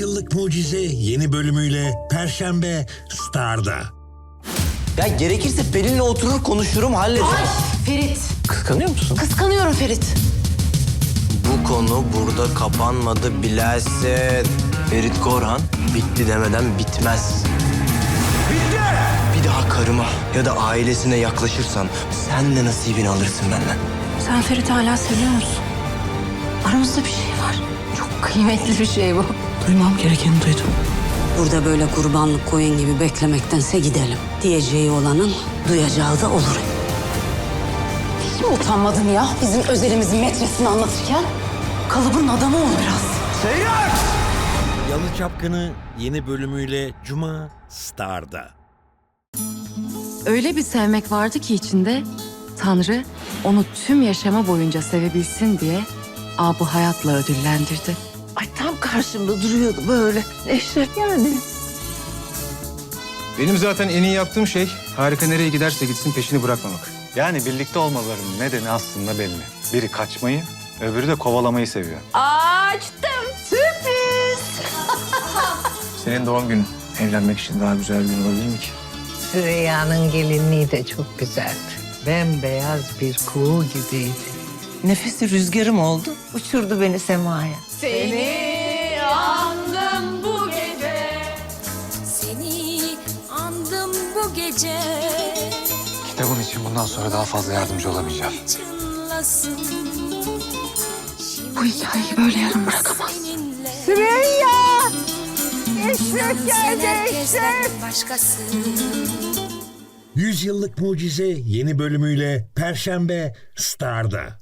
Yüzyıllık Mucize yeni bölümüyle Perşembe Star'da. Ya gerekirse Pelin'le oturur konuşurum hallederim. Ferit. Kıskanıyor musun? Kıskanıyorum Ferit. Bu konu burada kapanmadı bilersin. Ferit Korhan bitti demeden bitmez. Bitti! Bir daha karıma ya da ailesine yaklaşırsan sen de nasibini alırsın benden. Sen Ferit'i hala seviyor musun? Aramızda bir şey var. Çok kıymetli bir şey bu. Duymam gerekeni duydum. Burada böyle kurbanlık koyun gibi beklemektense gidelim. Diyeceği olanın duyacağı da olur. Hiç mi utanmadın ya bizim özelimizin metresini anlatırken? Kalıbın adamı ol biraz. Yalı Çapkını yeni bölümüyle Cuma Star'da. Öyle bir sevmek vardı ki içinde Tanrı onu tüm yaşama boyunca sevebilsin diye abu hayatla ödüllendirdi. Karşımda duruyordu böyle. Eşref yani. Benim zaten en iyi yaptığım şey harika nereye giderse gitsin peşini bırakmamak. Yani birlikte olmalarının nedeni aslında belli. Biri kaçmayı, öbürü de kovalamayı seviyor. Açtım. Sürpriz. Senin doğum günün evlenmek için daha güzel bir gün olabilir mi ki? Süreyya'nın gelinliği de çok güzeldi. Bembeyaz bir kuğu gibiydi. Nefesi rüzgarım oldu. Uçurdu beni semaya. Seni bu gece Kitabın için bundan sonra daha fazla yardımcı olamayacağım. Bu hikayeyi böyle yarım bırakamaz. Süreyya! Eşref geldi Eşref! Başkası Yüzyıllık Mucize yeni bölümüyle Perşembe Star'da.